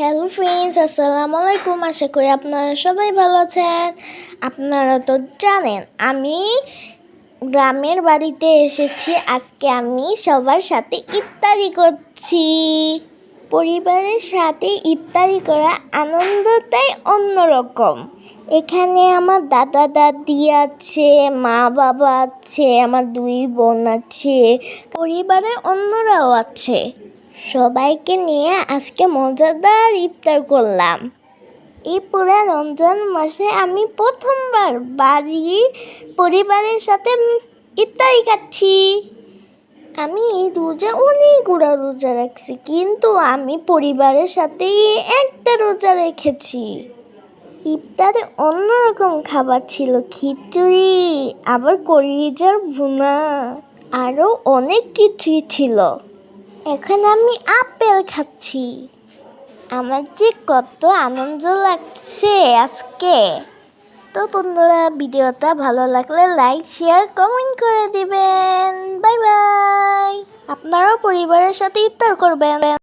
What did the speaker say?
Hello friends আসসালামু আলাইকুম আশা করি আপনারা সবাই ভালো আছেন। আপনারা তো জানেন, আমি গ্রামের বাড়িতে এসেছি। আজকে আমি সবার সাথে ইফতারি করছি। পরিবারের সাথে ইফতারি করা আনন্দটাই অন্যরকম। এখানে আমার দাদা, দাদি আছে, মা, বাবা আছে, আমার দুই বোন আছে। পরিবারের অন্যরাও আছে। সবাইকে নিয়ে আজকে মজাদার ইফতার করলাম। এই পুরো রমজান মাসে আমি প্রথমবার বাড়ি পরিবারের সাথে ইফতারি খাচ্ছি। আমি এই রোজা অনেকগুলো রোজা রাখছি, কিন্তু আমি পরিবারের সাথে একটা রোজা রেখেছি। ইফতারে অন্যরকম খাবার ছিল, খিচুড়ি, আবার কলিজার ভুনা, আরও অনেক কিছুই ছিল। এখন আমি আপেল খাচ্ছি। আমার যে কত আনন্দ লাগছে আজকে। তো বন্ধুরা, ভিডিওটা ভালো লাগলে লাইক শেয়ার কমেন্ট করে দিবেন। বাই বাই আপনারাও পরিবারের সাথে ইফতার করবেন।